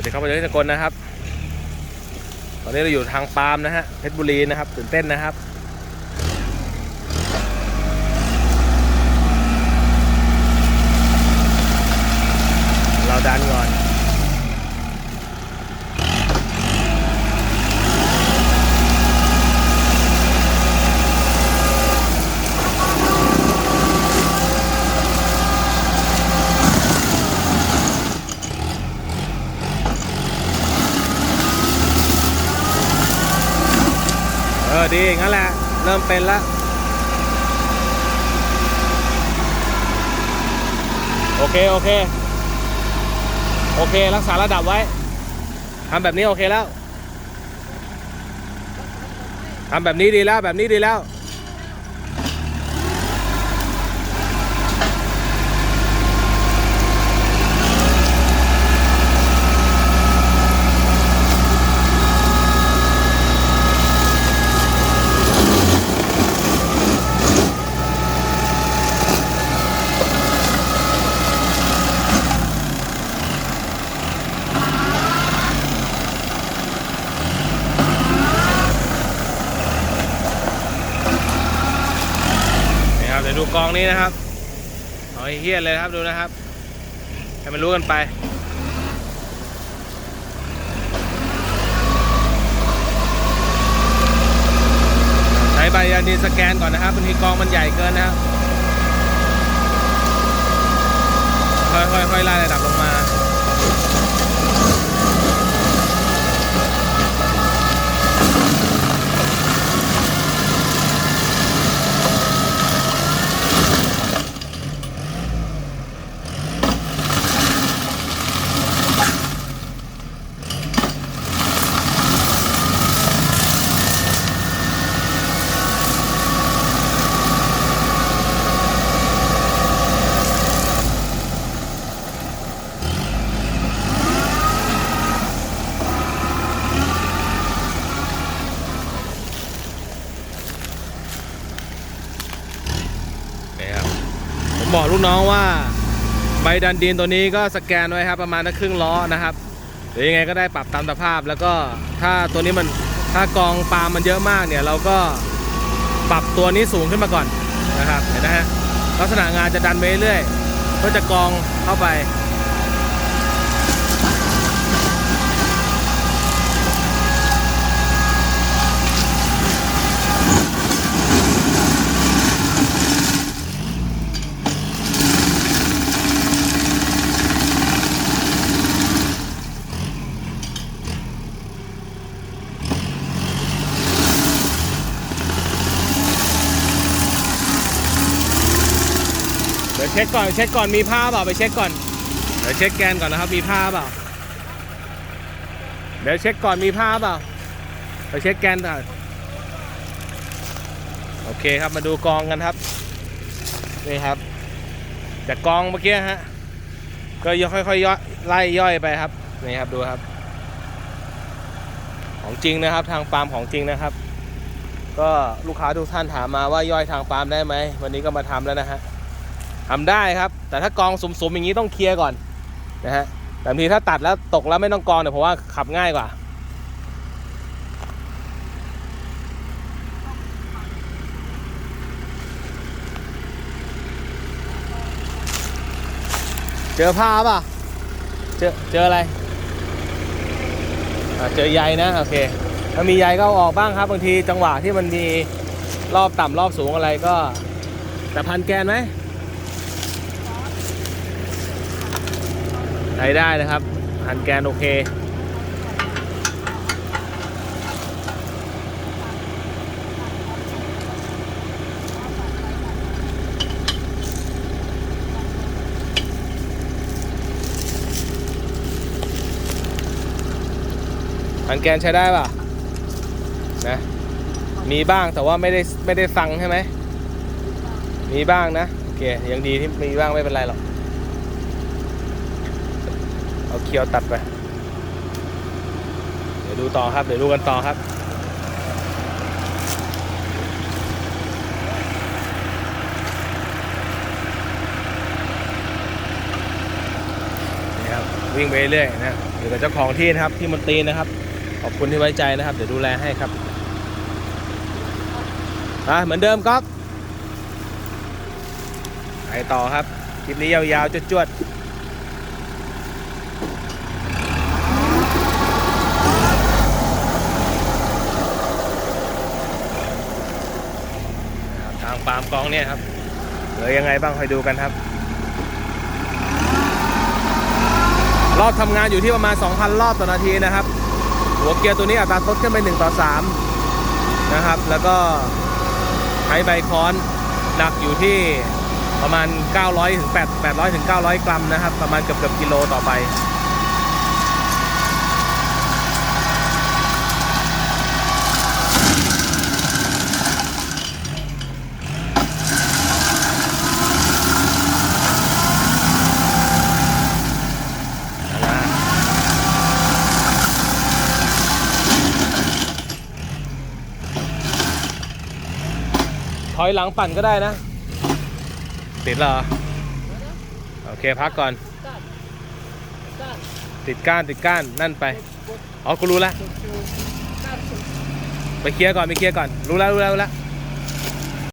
วัสดีครับวันนี้สกลนะครับ ตอนนี้เราอยู่ทางปาล์มนะฮะเพชรบุรีนะครับ ตื่นเต้นนะครับ เออดีงั้นแหละ เริ่มเป็นละโอเค โอเค โอเค รักษาระดับไว้ทำแบบนี้โอเคแล้วทำแบบนี้ดีแล้วแบบนี้ดีแล้ว ดี๋ยวดูกองนี้นะครับเอาเฮี้ยนเลยครับดูนะครับ ให้มันรู้กันไปใช้ใบยานีสแกนก่อนนะครับบางทีกองมันใหญ่เกินนะครับค่อยๆไล่ระดับลงมา บอกลูกน้องว่าใบดันดินตัวนี้ก็สแกนไว้ครับ ประมาณสักครึ่งล้อนะครับหรือยังไงก็ได้ปรับตามสภาพ แล้วก็ถ้าตัวนี้มันถ้ากองปาล์มมันเยอะมากเนี่ย เราก็ปรับตัวนี้สูงขึ้นมาก่อนนะครับเห็นนะฮะลักษณะงานจะดันไปเรื่อยก็จะกองเข้าไป ช็คก่อนเช็คก่อนมีผ้าเปล่าไปเช็คก่อน เดี๋ยวเช็คแกนก่อนนะครับมีผ้าเปล่า เดี๋ยวเช็คก่อนมีผ้าเปล่า ไปเช็คแกนก่อนโอเคครับมาดูกองกันครับนี่ครับจากกองเมื่อกี้ฮะก็ย่อยค่อยๆย่อยไล่ย่อยไปครับนี่ครับดูครับ ของจริงนะครับทางปาล์มของจริงนะครับ ก็ลูกค้าทุกท่านถามมาว่าย่อยทางปาล์มได้ไหมวันนี้ก็มาทำแล้วนะฮะ ทำได้ครับ แต่ถ้ากองสมๆอย่างนี้ต้องเคลียร์ก่อนนะฮะแต่บางทีถ้าตัดแล้วตกแล้วไม่ต้องกองเนี่ยผมว่าขับง่ายกว่าเจอผ้าป่ะ เจอเจออะไรเจอใยนะโอเค ถ้ามีใยก็เอาออกบ้างครับบางทีจังหวะที่มันมีรอบต่ำรอบสูงอะไรก็ แต่พันแกนไหม ช้ได้นะครับหันแกนโอเค หันแกนใช้ได้ป่ะ นะ มีบ้างแต่ว่าไม่ได้ไม่ได้ฟังใช่ไหม มีบ้างนะ โอเค ยังดีที่มีบ้างไม่เป็นไรหรอก เอาเคียวตัดไป เดี๋ยวดูต่อครับ เดี๋ยวดูกันต่อครับนี่ครับ วิ่งไปเรื่อยนะอยู่กับเจ้าของที่นะครับที่มนตรีนะครับ ขอบคุณที่ไว้ใจนะครับ เดี๋ยวดูแลให้ครับอะเหมือนเดิมก๊อฟไปต่อครับ คลิปนี้ยาวๆจวดๆนะครับทาง ปามกองเนี่ยครับเหลือยังไงบ้างคอยดูกันครับ รอบทำงานอยู่ที่ประมาณ 2,000 รอบต่อนาทีนะครับ หัวเกียร์ตัวนี้อัตราทดขึ้นไป1ต่อ3นะครับ แล้วก็ใช้ใบค้อนหนักอยู่ที่ประมาณ 900ถึง8 800ถึง900 กรัมนะครับ ประมาณเกือบเกือบกิโลต่อไป ถ อยหลังปั่นก็ได้นะ ติดเหรอ โอเคพักก่อน ติดก้านติดก้านนั่นไป อ๋อ กูรู้แล้ว ไปเคลียร์ก่อน ไปเคลียร์ก่อน รู้แล้วรู้แล้วรู้แล้ว